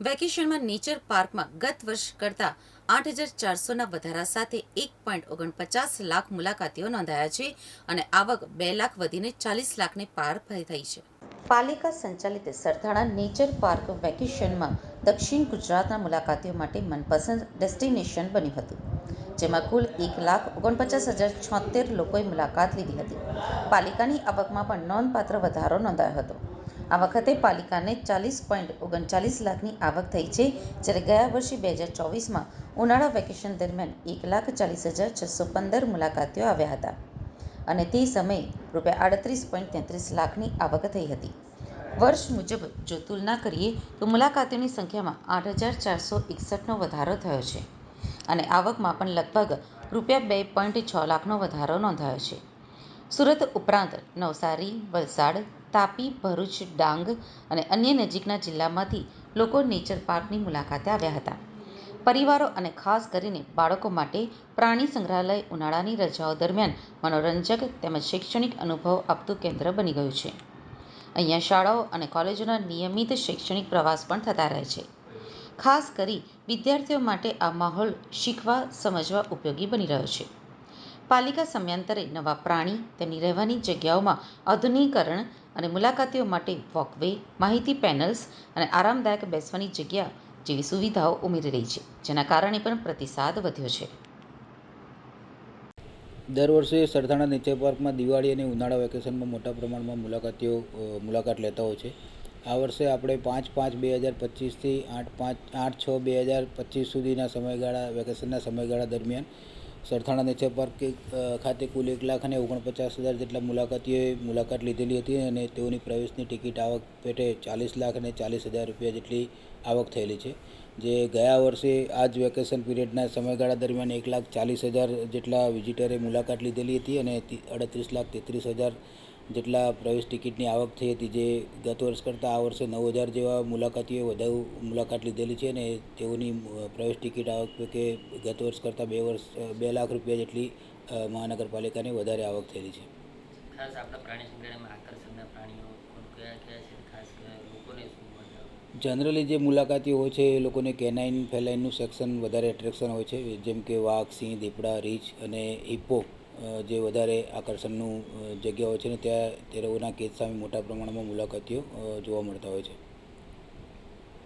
વેકેશનમાં નેચર પાર્કમાં ગત વર્ષ કરતાં આઠ હજાર ચારસોના વધારા સાથે એક પોઈન્ટ ઓગણપચાસ લાખ મુલાકાતીઓ નોંધાયા છે અને આવક બે લાખ વધીને ચાલીસ લાખને પાર થઈ છે. પાલિકા સંચાલિત સરથાણા નેચર પાર્ક વેકેશનમાં દક્ષિણ ગુજરાતના મુલાકાતીઓ માટે મનપસંદ ડેસ્ટિનેશન બન્યું હતું, જેમાં કુલ એક લાખ ઓગણપચાસ હજાર છોતેર લોકોએ મુલાકાત લીધી હતી. પાલિકાની આવકમાં પણ નોંધપાત્ર વધારો નોંધાયો હતો. આ વખતે પાલિકાને ચાલીસ પોઈન્ટ ઓગણચાલીસ લાખની આવક થઈ છે, જ્યારે ગયા વર્ષે બે હજાર ચોવીસમાં ઉનાળા વેકેશન દરમિયાન એક લાખ ચાલીસ હજાર છસો પંદર મુલાકાતીઓ આવ્યા હતા. અને તે સમયે રૂપિયા આડત્રીસ પોઈન્ટ તેત્રીસ લાખની આવક થઈ હતી. વર્ષ મુજબ જો તુલના કરીએ, તો મુલાકાતીઓની સંખ્યામાં આઠ હજાર ચારસો એકસઠનો વધારો થયો છે. અને આવકમાં પણ લગભગ રૂપિયા બે પોઈન્ટ છ લાખનો વધારો નોંધાયો છે. સુરત ઉપરાંત નવસારી, વલસાડ તાપી, ભરૂચ, ડાંગ અને અન્ય નજીકના જિલ્લામાંથી લોકો નેચર પાર્કની મુલાકાતે આવ્યા હતા. પરિવારો અને ખાસ કરીને બાળકો માટે પ્રાણી સંગ્રહાલય ઉનાળાની રજાઓ દરમિયાન મનોરંજક તેમજ શૈક્ષણિક અનુભવ આપતું કેન્દ્ર બની ગયું છે. અહીંયા શાળાઓ અને કોલેજોના નિયમિત શૈક્ષણિક પ્રવાસ પણ થતા રહે છે. ખાસ કરી વિદ્યાર્થીઓ માટે આ માહોલ શીખવા, સમજવા ઉપયોગી બની રહ્યો છે. પાલિકા સમયાંતરે નવા પ્રાણી તેમની રહેવાની જગ્યાઓમાં આધુનિકીકરણ અને મુલાકાતીઓ માટે વોકવે, માહિતી પેનલ્સ અને આરામદાયક બેસવાની જગ્યા જેવી સુવિધાઓ ઉમેરી રહી છે, જેના કારણે પણ પ્રતિસાદ વધ્યો છે. દર વર્ષે સરથાણા નેચર પાર્કમાં દિવાળી અને ઉનાળા વેકેશનમાં મોટા પ્રમાણમાં મુલાકાતીઓ મુલાકાત લેતા હોય છે. આ વર્ષે આપણે પાંચ પાંચ બે હજાર પચીસથી આઠ પાંચ, આઠ છ બે હજાર પચીસ સુધીના સમયગાળા, વેકેશનના સમયગાળા દરમિયાન સરથાણા નેચર પાર્ક ખાતે કુલ એક લાખ અને ઓગણપચાસ હજાર જેટલા મુલાકાતીઓએ મુલાકાત લીધેલી હતી અને તેઓની પ્રવેશની ટિકિટ આવક પેટે ચાલીસ લાખ અને ચાલીસ હજાર રૂપિયા જેટલી આવક થયેલી છે. જે ગયા વર્ષે આ જ વેકેશન પીરિયડના સમયગાળા દરમિયાન એક લાખ ચાલીસ હજાર જેટલા વિઝિટરે મુલાકાત લીધેલી હતી અને અડત્રીસ લાખ તેત્રીસ હજાર જેટલા પ્રવેશ ટિકિટની આવક થઈ હતી, જે ગત વર્ષ કરતાં આ વર્ષે નવ હજાર જેવા મુલાકાતીઓએ વધુ મુલાકાત લીધેલી છે અને તેઓની પ્રવેશ ટિકિટ આવક કે ગત વર્ષ કરતાં બે વર્ષ, બે લાખ રૂપિયા જેટલી મહાનગરપાલિકાની વધારે આવક થયેલી છે. ખાસ આપણા પ્રાણી સંગ્રહાલયમાં આકર્ષણના પ્રાણીઓ કયા કયા છે? ખાસ લોકોને શું જનરલી જે મુલાકાતીઓ હોય છે, એ લોકોને કેનાઇન ફેલાઇનનું સેક્શન વધારે એટ્રેક્શન હોય છે. જેમ કે વાઘ, સિંહ, દીપડા, રીંછ અને હિપ્પો જે વધારે આકર્ષણનું જગ્યા હોય છે ને ત્યાં તે લોકોના કેદ સામે મોટા પ્રમાણમાં મુલાકાતીઓ જોવા મળતા હોય છે.